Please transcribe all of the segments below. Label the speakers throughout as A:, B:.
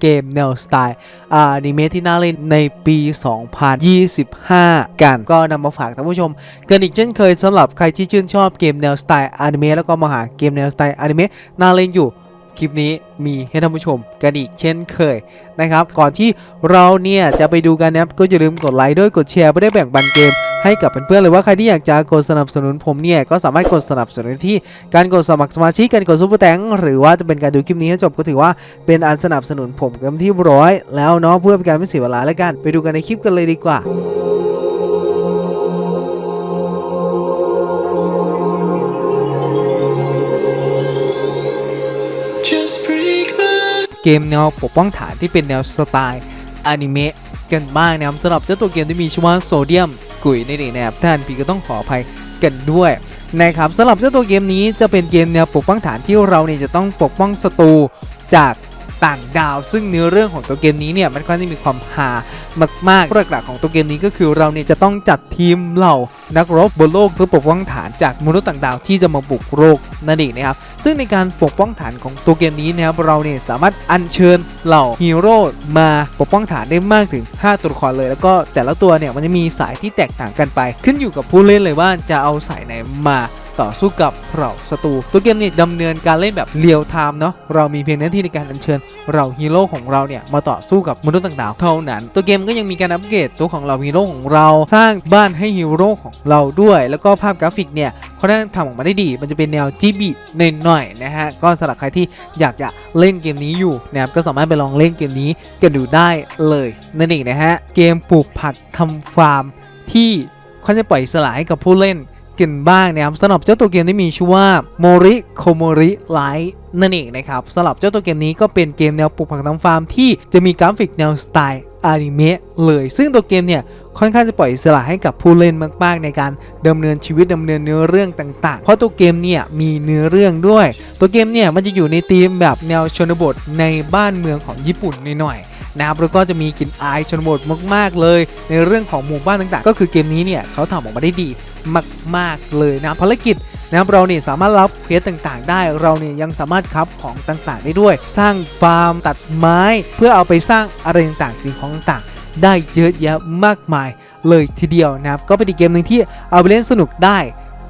A: เกมแนวสไตล์อานิเมะที่น่าเล่นในปี 2025 กันก็นำมาฝากท่านผู้ชมกันอีกเช่นเคยสำหรับใครที่ชื่นชอบเกมแนวสไตล์อนิเมะแล้วก็มาหาเกมแนวสไตล์อนิเมะน่าเล่นอยู่คลิปนี้มีให้ท่านผู้ชมกันอีกเช่นเคยนะครับ ก่อนที่เราเนี่ยจะไปดูกันนะครับก็อย่าลืมกดไลค์ด้วยกดแชร์เพื่อได้แบ่งปันเกม ให้กับเพื่อนๆเลยว่าใครที่อยากจะกดสนับสนุนผมเนี่ยก็สามารถกดสนับสนุนที่การกดสมัครสมาชิกการกดซุปเปอร์แตงหรือว่าจะเป็นการดูคลิปนี้ให้จบก็ถือว่าเป็นอันสนับสนุนผมกันที่ร้อยแล้วเนาะเพื่อเป็นการไม่เสียเวลาแล้วกัน ไปดูกันในคลิปกันเลยดีกว่าเกมแนวปกป้องฐานที่เป็นแนวสไตล์อนิเมะกันบ้างนะครับสำหรับเจ้าตัวเกมที่มีชื่อว่าโซเดียม กุยในเองนะครับท่านพี่ก็ต้องขออภัยกันด้วยนะครับสำหรับเจ้าตัวเกมนี้จะเป็นเกมแนวปกป้องฐานที่เราเนี่ยจะต้องปกป้องศัตรูจาก ต่างดาว ซึ่งเนื้อเรื่องของตัวเกมนี้เนี่ยมันก็จะมีความฮามากๆหลักๆของตัวเกมนี้ก็คือเราเนี่ยจะต้องจัดทีมเหล่านักรบบนโลกเพื่อปกป้องฐานจากมนุษย์ต่างดาวที่จะมาบุกโลกนั่นเองนะครับซึ่งในการปกป้องฐานของตัวเกมนี้นะครับเราเนี่ยสามารถอัญเชิญเหล่าฮีโร่มาปกป้องฐานได้มากถึง 5 ตัวละครเลย แล้วก็แต่ละตัวเนี่ยมันจะมีสายที่แตกต่างกันไป ขึ้นอยู่กับผู้เล่นเลยว่าจะเอาสายไหนมา ต่อสู้กับเหล่าศัตรูตัวเกมนี่ดำเนินการเล่นแบบเรียลไทม์เนาะเรามีเพียงหน้าที่ในการอัญเชิญเหล่าฮีโร่ของเราเนี่ยมาต่อสู้กับมนุษย์ต่างดาวเท่านั้น ตัวเกมก็ยังมีการอัปเกรดตัวของเหล่าฮีโร่ของเราสร้างบ้านให้ฮีโร่ของเราด้วย แล้วก็ภาพกราฟิกเนี่ยเขาได้ทำออกมาได้ดี มันจะเป็นแนวจีบีหน่อยๆนะฮะก็สำหรับใครที่อยากจะเล่นเกมนี้อยู่นะครับก็สามารถไปลองเล่นเกมนี้กันดูได้เลยนั่นเองนะฮะเกมปลูกผักทำฟาร์มที่เขาจะปล่อยสลาให้กับผู้เล่น กันบ้างนะครับสำหรับเจ้าตัวเกมที่มีชื่อว่าโมริโคโมริไลท์นั่นเองนะครับสำหรับเจ้าตัวเกมนี้ก็เป็นเกมแนวปลูกผักทำฟาร์มที่จะมีกราฟิกแนวสไตล์อนิเมะเลย ซึ่งตัวเกมเนี่ยค่อนข้างจะปล่อยอิสระให้กับผู้เล่นมาก ๆ ในการดำเนินชีวิตดำเนินเนื้อเรื่องต่าง ๆ เพราะตัวเกมเนี่ยมีเนื้อเรื่องด้วย ตัวเกมเนี่ยมันจะอยู่ในธีมแบบแนวชนบทในบ้านเมืองของญี่ปุ่นหน่อยๆนะครับแล้วก็จะมีกลิ่นอายชนบทมาก ๆ เลย ในเรื่องของหมู่บ้านต่าง ๆ ก็คือเกมนี้เนี่ยเขาทำออกมาได้ดี มาก ๆ เลยนะภารกิจนะครับเราเนี่ยสามารถรับเควสต่างๆ ได้เราเนี่ยยังสามารถครับของต่างๆ ได้ด้วย สร้างฟาร์มตัดไม้ เพื่อเอาไปสร้างอะไรต่างๆสิ่งของต่างๆ ได้เยอะแยะมากมายเลยทีเดียวนะครับก็เป็นอีกเกมหนึ่งที่เอาไปเล่นสนุกได้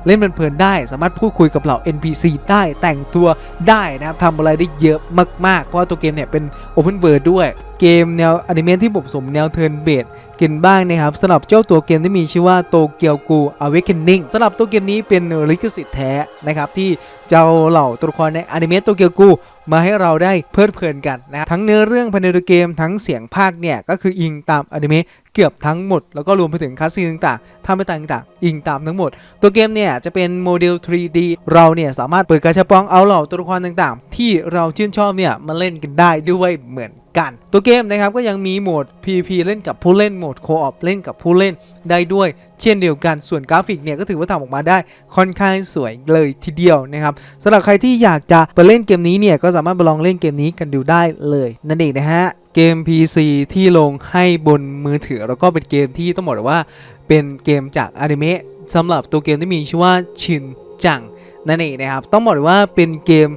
A: เล่นเพลินๆได้ สามารถพูดคุยกับเหล่า NPC ได้แต่งตัวได้นะครับทำอะไรได้เยอะมากๆ เพราะว่าตัวเกมเนี่ยเป็น Open World ด้วยเกมแนวอนิเมะที่ผสมแนวเทิร์นเบสกันบ้างนะครับสำหรับเจ้าตัวเกมที่มีชื่อว่าโตเกียวกู Awakening สำหรับตัวเกมนี้เป็นลิขสิทธิ์แท้นะครับที่เจ้าเหล่าตัวละครในอนิเมะโตเกียวกูมาให้เราได้เพลิดเพลินกันนะครับทั้งเนื้อเรื่องภายในตัวเกมทั้งเสียงภาคเนี่ยก็คืออิงตามอนิเมะเกือบทั้งหมด แล้วก็รวมไปถึงคัสซีนต่างๆทำไปต่างๆ อิงตามทั้งหมด ตัวเกมเนี่ยจะเป็นโมเดล 3D เราเนี่ยสามารถเปิดกระชับปองเอาเหล่าตัวละครต่างๆ ที่เราชื่นชอบเนี่ยมาเล่นกันได้ด้วยเหมือนกันตัวเกมนะครับก็ยังมีโหมด PVP เล่นกับผู้เล่นโหมดโคออปเล่นกับผู้เล่นได้ด้วย เช่นเดียวกันส่วนกราฟิกเนี่ยก็ถือว่าทำออกมาได้ค่อนข้างสวยเลยทีเดียวนะครับสำหรับใครที่อยากจะไปเล่นเกมนี้เนี่ยก็สามารถไปลองเล่นเกมนี้กันดูได้เลยนั่นเองนะฮะเกม PC ที่ลงให้บนมือถือ แล้วก็เป็นเกมที่ต้องบอกว่าเป็นเกมจากอนิเมะสำหรับตัวเกมที่มีชื่อว่าชินจังนั่นเองนะครับ ต้องบอกว่าเป็นเกม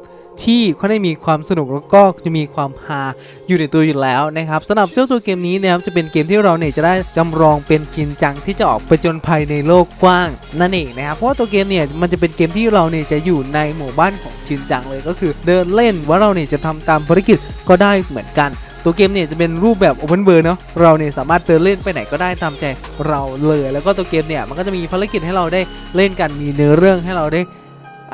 A: ที่เขาได้มีความสนุกแล้วก็จะมีความฮาอยู่ในตัวอยู่แล้วนะครับสำหรับเจ้าตัวเกมนี้นะครับจะเป็นเกมที่เราเนี่ยจะได้จำลองเป็นจินจังที่จะออกไปจนภัยในโลกกว้างนั่นเองนะครับเพราะว่าตัวเกมเนี่ยมันจะเป็นเกมที่เราเนี่ยจะอยู่ในหมู่บ้านของจินจังเลยก็คือเดินเล่นว่าเราเนี่ยจะทำตามภารกิจก็ได้เหมือนกัน ตัวเกมเนี่ยจะเป็นรูปแบบ Open World เนาะเราเนี่ยสามารถเดินเล่นไปไหนก็ได้ตามใจเราเลย แล้วก็ตัวเกมเนี่ยมันก็จะมีภารกิจให้เราได้เล่นกันมีเนื้อเรื่องให้เราได้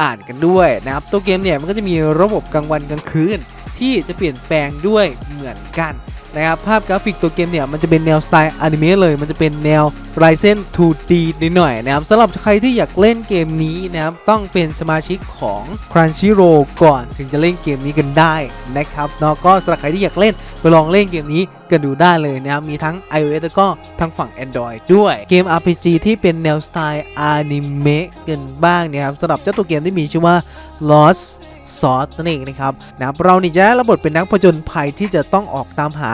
A: อ่านกันด้วยนะครับตัวเกมเนี่ยมันก็จะมีระบบกลางวันกลางคืน ที่จะเปลี่ยนแปลงด้วยเหมือนกันนะครับภาพกราฟิกตัวเกมเนี่ยมันจะเป็นแนวสไตล์อนิเมะเลย มันจะเป็นแนวลายเส้น 2D นิดหน่อยนะครับสำหรับใครที่อยากเล่นเกมนี้นะครับต้องเป็นสมาชิกของ Crunchyroll ก่อนถึงจะเล่นเกมนี้กันได้นะครับเนาะก็สำหรับใครที่อยากเล่นไปลองเล่นเกมนี้กันดูได้เลยนะครับมีทั้ง iOS แล้วก็ทั้งฝั่ง Android ด้วยเกม RPG ที่เป็นแนวสไตล์อนิเมะกันบ้างเนี่ยครับสำหรับเจ้าตัวเกมที่มีชื่อว่า Lost ซอสนั่นเองนะครับนะเรานี่จะได้รับบทเป็นนักผจญภัยที่จะต้องออกตามหา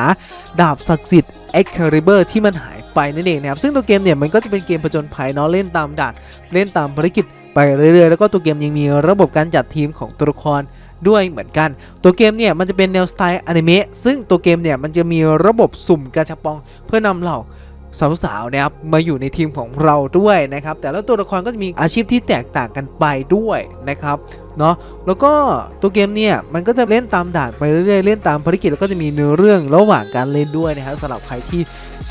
A: ดาบศักดิ์สิทธิ์ Excalibur ที่มันหายไปนั่นเองนะครับซึ่งตัวเกมเนี่ยมันก็จะเป็นเกมผจญภัยเนาะเล่นตามด่านเล่นตามภารกิจไปเรื่อยๆ แล้วก็ตัวเกมยังมีระบบการจัดทีมของตัวละครด้วยเหมือนกัน ตัวเกมเนี่ยมันจะเป็นแนวสไตล์อนิเมะซึ่งตัวเกมเนี่ยมันจะมีระบบสุ่มกาชาปองเพื่อนำเหล่าสาวๆนะครับมาอยู่ในทีมของเราด้วยนะครับแต่และตัวละครก็จะมีอาชีพที่แตกต่างกันไปด้วยนะครับ เนาะแล้วก็ตัวเกมเนี่ยมันก็จะเล่นตามด่านไปเรื่อยๆเล่นตามภารกิจแล้วก็จะมีเนื้อเรื่องระหว่างการเล่นด้วยนะครับสำหรับใครที่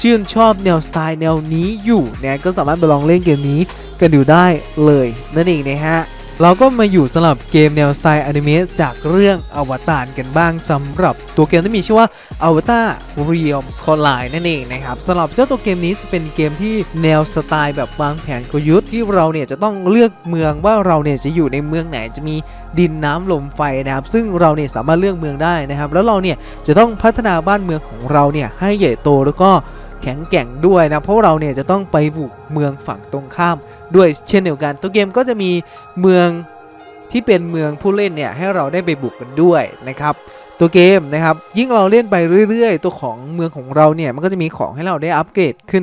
A: ชื่นชอบแนวสไตล์แนวนี้อยู่เนี่ยก็สามารถไปลองเล่นเกมนี้กันดูได้เลยนั่นเองนะฮะ เราก็มาอยู่สำหรับเกมแนวสไตล์อนิเมะจากเรื่องอวตารกันบ้างสำหรับตัวเกมที่มีชื่อว่าอวตารเรียมคอลไลนั่นเองนะครับสำหรับเจ้าตัวเกมนี้จะเป็นเกมที่แนวสไตล์แบบวางแผนกลยุทธ์ที่เราเนี่ยจะต้องเลือกเมืองว่าเราเนี่ยจะอยู่ในเมืองไหนจะมีดินน้ำลมไฟนะครับ ซึ่งเราเนี่ยสามารถเลือกเมืองได้นะครับ แล้วเราเนี่ยจะต้องพัฒนาบ้านเมืองของเราเนี่ยให้ใหญ่โตแล้วก็แข็งแกร่งด้วยนะเพราะเราเนี่ยจะต้องไปบุกเมืองฝั่งตรงข้าม ด้วยเช่นเดียวกันตัวเกมก็จะมีเมืองที่เป็นเมืองผู้เล่นเนี่ยให้เราได้ไปบุกกันด้วยนะครับตัวเกมนะครับยิ่งเราเล่นไปเรื่อยๆ ตัวของเมืองของเราเนี่ยมันก็จะมีของให้เราได้อัปเกรดขึ้น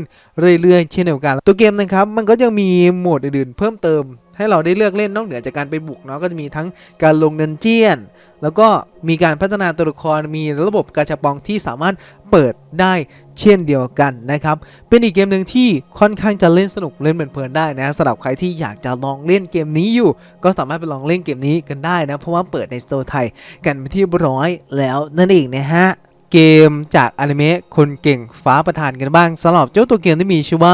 A: เรื่อยๆ เช่นเดียวกัน ตัวเกมนะครับมันก็ยังมีโหมดอื่นๆ เพิ่มเติม ให้เราได้เลือกเล่นนอกเหนือจากการไปบุกเนาะก็จะมีทั้งการลงดันเจียน แล้วก็มีการพัฒนาตัวละครมีระบบกาชาปองที่สามารถเปิดได้ เช่นเดียวกันนะครับ เป็นอีกเกมหนึ่งที่ค่อนข้างจะเล่นสนุกเล่นเพลินๆได้นะสำหรับใครที่อยากจะลองเล่นเกมนี้อยู่ ก็สามารถไปลองเล่นเกมนี้กันได้นะ เพราะว่าเปิดในสโตร์ไทยกันไปที่ร้อยแล้วนั่นเองนะฮะเกมจากอนิเมะคนเก่งฟ้าประธานกันบ้างสำหรับเจ้าตัวเกมที่มีชื่อว่า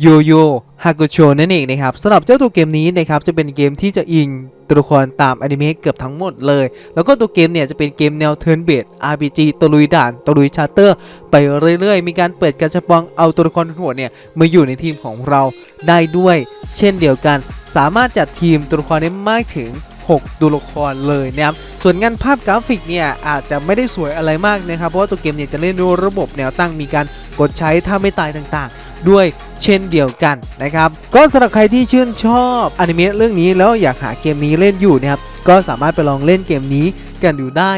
A: โยโย่ฮากุโชนั่นเองนะครับสำหรับเจ้าตัวเกมนี้นะครับจะเป็นเกมที่จะอิงตัวละครตามอนิเมะเกือบทั้งหมดเลย แล้วก็ตัวเกมเนี่ยจะเป็นเกมแนวเทิร์นเบส RPG ตะลุยด่านตะลุยชาร์เตอร์ ไปเรื่อยๆ มีการเปิดกระชับองเอาตัวละครหัวเนี่ยมาอยู่ในทีมของเราได้ด้วย เช่นเดียวกัน สามารถจัดทีมตัวละครได้มากถึง 6 ตัวละครเลยนะครับส่วนงานภาพกราฟิกเนี่ยอาจจะไม่ได้สวยอะไรมากนะครับเพราะว่าตัวเกมเนี่ยจะเล่นด้วยระบบแนวตั้งมีการกดใช้ถ้าไม่ตายต่างๆ ด้วยเช่นเดียวกันนะครับ ก็สำหรับใครที่ชื่นชอบอนิเมะเรื่องนี้แล้วอยากหาเกมนี้เล่นอยู่นะครับ ก็สามารถไปลองเล่นเกมนี้กันดูได้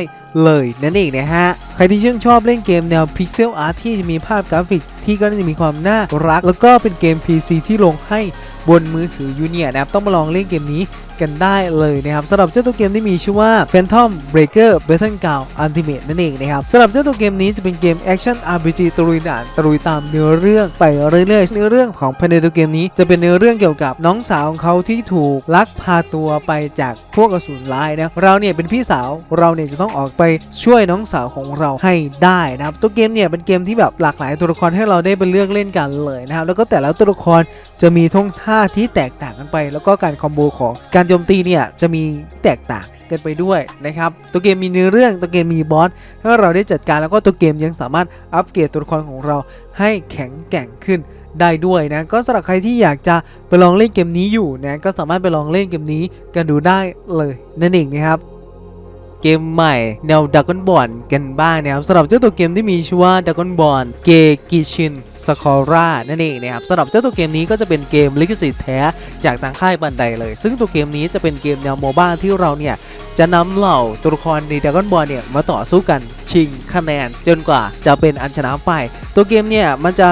A: เลยนั่นเองนะฮะ ใครที่ชื่นชอบเล่นเกมแนวพิกเซลอาร์ที่จะมีภาพกราฟิกที่ก็จะมีความน่ารัก แล้วก็เป็นเกม PC ที่ลงให้บนมือถือยูเนียนะครับต้องมาลองเล่นเกมนี้กันได้เลยนะครับสำหรับเจ้าตัวเกมที่มีชื่อว่า Phantom Breaker Battleground Ultimate นั่นเองนะครับสำหรับเจ้าตัวเกมนี้จะเป็นเกม Action RPG ตะลุยด่านตะลุยตามเนื้อเรื่องไปเรื่อยๆเนื้อเรื่องของภายในตัวเกมนี้จะเป็นเนื้อเรื่องเกี่ยวกับน้องสาวของเขาที่ถูกลักพาตัวไปจากพวกอสูรร้ายนะเราเนี่ยเป็นพี่สาวเราเนี่ยจะต้องออกไปช่วยน้องสาวของเราให้ได้นะครับตัวเกมเนี่ยเป็นเกมที่แบบหลากหลายตัวละครให้เราได้ไปเลือกเล่นกันเลยนะครับแล้วก็แต่ละตัวละครจะมีท่งท่าที่แตกต่างกันไป แล้วก็การคอมโบของการโจมตีเนี่ยจะมีแตกต่างกันไปด้วยนะครับ ตัวเกมมีเนื้อเรื่อง ตัวเกมมีบอสให้เราได้จัดการแล้วก็ตัวเกมยังสามารถอัปเกรดตัวละครของเราให้แข็งแกร่งขึ้นได้ด้วยนะ ก็สำหรับใครที่อยากจะไปลองเล่นเกมนี้อยู่นะ ก็สามารถไปลองเล่นเกมนี้กันดูได้เลยนั่นเองนะครับ เกมใหม่ แนวดักกอนบอลกันบ้างนะครับสำหรับเจ้าตัวเกมที่มีชื่อว่าดักกอนบอลเกกิชินสคอร่านั่นเองนะครับสำหรับเจ้าตัวเกมนี้ก็จะเป็นเกมลิขสิทธิ์แท้จากทางค่ายบันไดเลย ซึ่งตัวเกมนี้จะเป็นเกมแนวโมบ้าที่เราเนี่ย จะนำเหล่าตัวละครในดัก o n นบอลเนี่ยมาต่อสู้กันชิงคะแนนจนกว่าจะเป็นอันชนะไป ตัวเกมเนี่ยมันจะ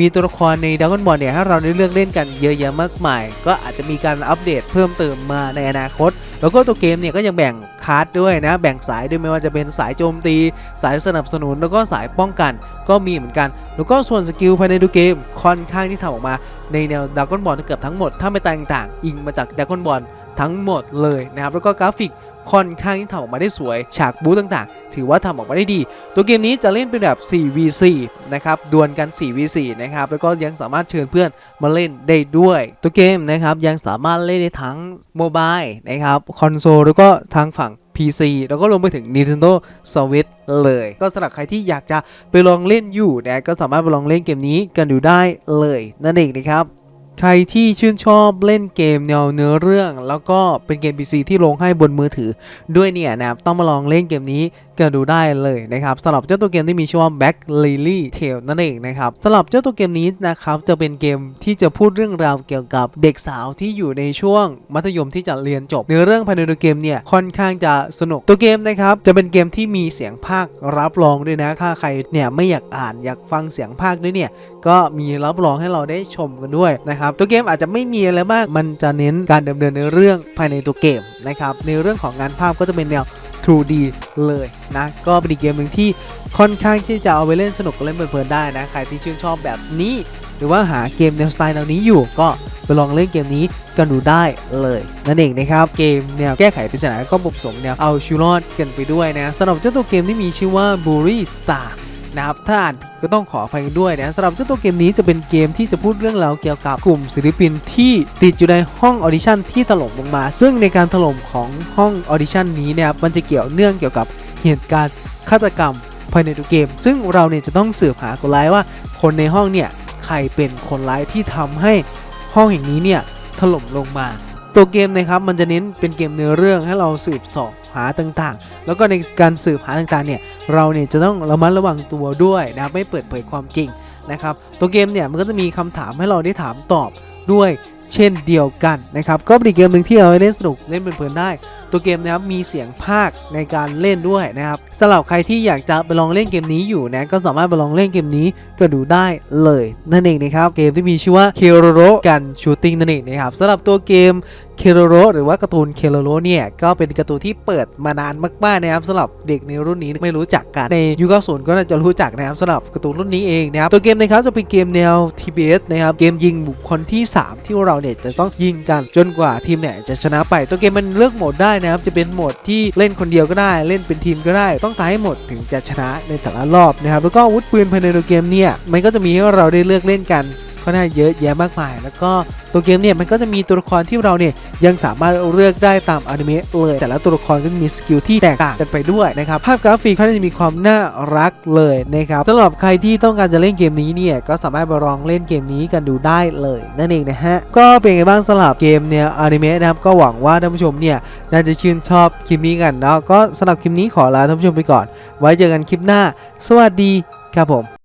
A: มีตัวละครในดัก o n นบอลเนี่ยให้เราได้เลือกเล่นกันเยอะแยะมากมาย ก็อาจจะมีการอัปเดตเพิ่มเติมมาในอนาคต แล้วก็ตัวเกมเนี่ยก็ยังแบ่งคลาสด้วยนะ แบ่งสายด้วยไม่ว่าจะเป็นสายโจมตี สายสนับสนุนแล้วก็สายป้องกัน ก็มีเหมือนกัน แล้วก็ส่วนสกิลภายในตัวเกมค่อนข้างที่ทำออกมาในแนวดัก o n นบอลเกือบทั้งหมดถ้าไม่ต่างอิงมาจากดัก o n นบอลทั้งหมดเลยนะครับแล้วก็กราฟิก ค่อนข้างที่ทำออกมาได้สวย ฉากบู๊ต่างๆ ถือว่าทำออกมาได้ดี ตัวเกมนี้จะเล่นเป็นแบบ 4v4 นะครับดวลกัน 4v4 นะครับแล้วก็ยังสามารถเชิญเพื่อนมาเล่นได้ด้วย ตัวเกมนะครับยังสามารถเล่นได้ทั้งโมบายนะครับคอนโซลแล้วก็ทางฝั่ง PC แล้วก็รวมไปถึง Nintendo Switch เลย ก็สำหรับใครที่อยากจะไปลองเล่นอยู่นะก็สามารถไปลองเล่นเกมนี้กันดูได้เลยนั่นเองนะครับ ใครที่ชื่นชอบเล่นเกมแนวเนื้อเรื่อง แล้วก็เป็นเกม PC ที่ลงให้บนมือถือ ด้วยเนี่ยนะครับต้องมาลองเล่นเกมนี้กันดูได้เลยนะครับสำหรับเจ้าตัวเกมที่มีชื่อว่า Back Lily Tale นั่นเองนะครับสำหรับเจ้าตัวเกมนี้นะครับจะเป็นเกมที่จะพูดเรื่องราวเกี่ยวกับเด็กสาวที่อยู่ในช่วงมัธยมที่จะเรียนจบเนื้อเรื่องภายในตัวเกมเนี่ยค่อนข้างจะสนุกตัวเกมนะครับจะเป็นเกมที่มีเสียงภาครับรองด้วยนะถ้าใครเนี่ยไม่อยากอ่านอยากฟังเสียงภาคด้วยเนี่ย ก็มีรับรองให้เราได้ชมกันด้วยนะครับตัวเกมอาจจะไม่มีอะไรมาก มันจะเน้นการดำเนินในเรื่องภายในตัวเกมนะครับในเรื่องของงานภาพก็จะเป็นแนว 2D เลยนะก็เป็นอีกเกมหนึ่งที่ค่อนข้างที่จะเอาไปเล่นสนุกเล่นเพลินๆได้นะใครที่ชื่นชอบแบบนี้หรือว่าหาเกมแนวสไตล์แนวนี้อยู่ ก็ไปลองเล่นเกมนี้กันดูได้เลยนั่นเองนะครับเกมแนวแก้ไขปริศนาก็ผสมแนวเอาชีวิตรอดกันไปด้วยนะสำหรับเจ้าตัวเกมที่มีชื่อว่า b u r y Star นะครับ ถ้าอ่านผิดก็ต้องขออภัยด้วยนะสำหรับเจ้าตัวเกมนี้จะเป็นเกมที่จะพูดเรื่องราวเกี่ยวกับกลุ่มศิลปินที่ติดอยู่ในห้องออดิชั่นที่ถล่มลงมา ซึ่งในการถล่มของห้องออดิชั่นนี้เนี่ยมันจะเกี่ยวเนื่องเกี่ยวกับเหตุการณ์ฆาตกรรมภายในตัวเกม ซึ่งเราเนี่ยจะต้องสืบหาคนร้ายว่า คนในห้องเนี่ยใครเป็นคนร้ายที่ทำให้ห้องแห่งนี้เนี่ยถล่มลงมาตัวเกมนะครับมันจะเน้นเป็นเกมเนื้อเรื่องให้เราสืบสอบหาต่างๆ แล้วก็ในการสืบหาต่างๆเนี่ย เราเนี่ยจะต้องระมัดระวังตัวด้วยนะครับไม่เปิดเผยความจริงนะครับ ตัวเกมเนี่ยมันก็จะมีคำถามให้เราได้ถามตอบด้วยเช่นเดียวกันนะครับ ก็เป็นเกมหนึ่งที่เอาไว้เล่นสนุกเล่นเพลินๆได้ ตัวเกมนะครับมีเสียงภาคในการเล่นด้วยนะครับสำหรับใครที่อยากจะไปลองเล่นเกมนี้อยู่นะก็สามารถไปลองเล่นเกมนี้ก็ดูได้เลยนั่นเองนะครับเกมที่มีชื่อว่าเคโรโรกันชูติงนั่นเองนะครับสำหรับตัวเกมเคโรโรหรือว่าการ์ตูนเคโรโรเนี่ยก็เป็นการ์ตูนที่เปิดมานานมากๆนะครับสำหรับเด็กในรุ่นนี้ไม่รู้จักกันในยุค90ก็น่าจะรู้จักนะครับสำหรับการ์ตูนรุ่นนี้เองนะครับตัวเกมนะครับจะเป็นเกมแนว TBS นะครับเกมยิงบุคคลที่ 3 ที่เราเนี่ยจะต้องยิงกันจนกว่าทีมเนี่ยจะชนะไปตัวเกมมันเลือกโหมดได้นะครับจะเป็นโหมดที่เล่นคนเดียวก็ได้ เล่นเป็นทีมก็ได้ ต้องตายให้หมดถึงจะชนะในแต่ละรอบนะครับแล้วก็อาวุธปืนภายในตัวเกมเนี่ยมันก็จะมีให้เราได้เลือกเล่นกัน ก็น่าเยอะแยะมากมาย แล้วก็ตัวเกมเนี่ยมันก็จะมีตัวละครที่เราเนี่ยยังสามารถเลือกได้ตามอนิเมะเลย แต่ละตัวละครก็มีสกิลที่แตกต่างกันไปด้วยนะครับ ภาพกราฟิกก็จะมีความน่ารักเลยนะครับสำหรับใครที่ต้องการจะเล่นเกมนี้เนี่ยก็สามารถไปลองเล่นเกมนี้กันดูได้เลยนั่นเองนะฮะก็เป็นไงบ้างสำหรับเกมเนี่ยอนิเมะนะครับก็หวังว่าท่านผู้ชมเนี่ยน่าจะชื่นชอบคลิปนี้กันเนาะก็สำหรับคลิปนี้ขอลาท่านผู้ชมไปก่อน ไว้เจอกันคลิปหน้า สวัสดีครับผม